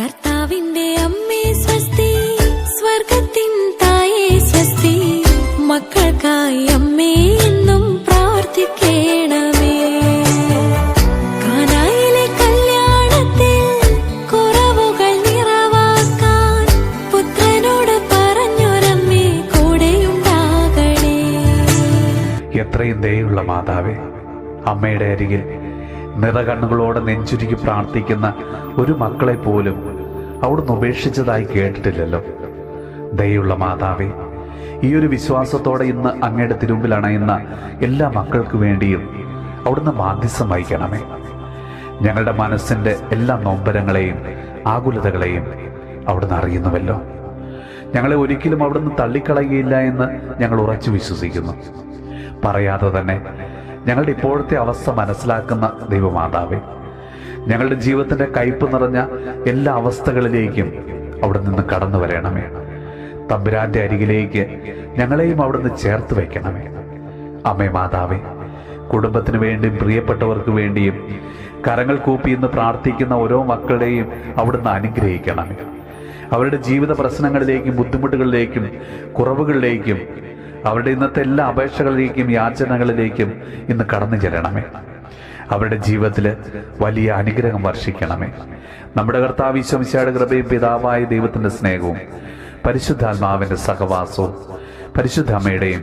കർത്താവിന്റെ അമ്മേ സ്വസ്തി സ്വർഗത്തിൻ തായേ സ്വസ്തി. മക്കൾക്കായി അമ്മേ എന്നും പ്രാർത്ഥിക്കേണമേ. കാനായിലെ കല്യാണത്തിൽ കുറവുകൾ പുത്രനോട് കൂടെയുണ്ടാകണേ. ദയുള്ള മാതാവേ അമ്മയുടെ അരികിൽ നിറകണ്ണുകളോടെ നെഞ്ചുരുക്കി പ്രാർത്ഥിക്കുന്ന ഒരു മക്കളെ പോലും അവിടുന്ന് ഉപേക്ഷിച്ചതായി കേട്ടിട്ടില്ലല്ലോ. ദയുള്ള മാതാവേ ഈ ഒരു വിശ്വാസത്തോടെ ഇന്ന് അങ്ങയുടെ തിരുമ്പിൽ അണയുന്ന എല്ലാ മക്കൾക്ക് വേണ്ടിയും അവിടുന്ന് മാധ്യസ്ഥം വഹിക്കണമേ. ഞങ്ങളുടെ മനസ്സിന്റെ എല്ലാ നൊമ്പരങ്ങളെയും ആകുലതകളെയും അവിടുന്ന് അറിയുന്നുവല്ലോ. ഞങ്ങളെ ഒരിക്കലും അവിടുന്ന് തള്ളിക്കളയുകയില്ല എന്ന് ഞങ്ങൾ ഉറച്ചു വിശ്വസിക്കുന്നു. പറയാതെ തന്നെ ഞങ്ങളുടെ ഇപ്പോഴത്തെ അവസ്ഥ മനസ്സിലാക്കുന്ന ദൈവമാതാവേ ഞങ്ങളുടെ ജീവിതത്തിന്റെ കയ്പ് നിറഞ്ഞ എല്ലാ അവസ്ഥകളിലേക്കും അവിടെ നിന്ന് കടന്നു വരണമേ. തമ്പുരാന്റെ അരികിലേക്ക് ഞങ്ങളെയും അവിടുന്ന് ചേർത്ത് വയ്ക്കണമേ. അമ്മേ മാതാവേ കുടുംബത്തിന് വേണ്ടിയും പ്രിയപ്പെട്ടവർക്ക് വേണ്ടിയും കരങ്ങൾ കൂപ്പി എന്ന് പ്രാർത്ഥിക്കുന്ന ഓരോ മക്കളുടെയും അവിടുന്ന് അനുഗ്രഹിക്കണമേ. അവരുടെ ജീവിത പ്രശ്നങ്ങളിലേക്കും ബുദ്ധിമുട്ടുകളിലേക്കും കുറവുകളിലേക്കും അവരുടെ ഇന്നത്തെ എല്ലാ അപേക്ഷകളിലേക്കും യാചനകളിലേക്കും ഇന്ന് കടന്നു ചെല്ലണമേ. അവരുടെ ജീവിതത്തിൽ വലിയ അനുഗ്രഹം വർഷിക്കണമേ. നമ്മുടെ കർത്താവ് ഈശ്വമിശയുടെ കൃപയും പിതാവായ ദൈവത്തിന്റെ സ്നേഹവും പരിശുദ്ധാത്മാവിന്റെ സഹവാസവും പരിശുദ്ധ അമ്മയുടെയും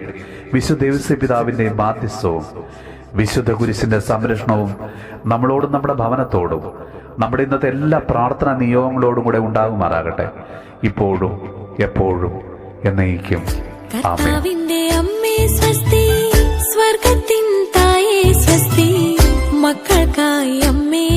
വിശുദ്ധ ദേവസ്യ പിതാവിന്റെയും ബാധ്യസ്ഥവും വിശുദ്ധ കുരിശിന്റെ സംരക്ഷണവും നമ്മളോടും നമ്മുടെ ഭവനത്തോടും നമ്മുടെ ഇന്നത്തെ എല്ലാ പ്രാർത്ഥനാ നിയോഗങ്ങളോടും കൂടെ ഉണ്ടാകുമാറാകട്ടെ. ഇപ്പോഴും എപ്പോഴും എന്നേക്കും. കർത്താവിന്റെ അമ്മേ സ്വസ്തി സ്വർഗത്തിൻ തായേ സ്വസ്തി മക്കൾക്കായി അമ്മേ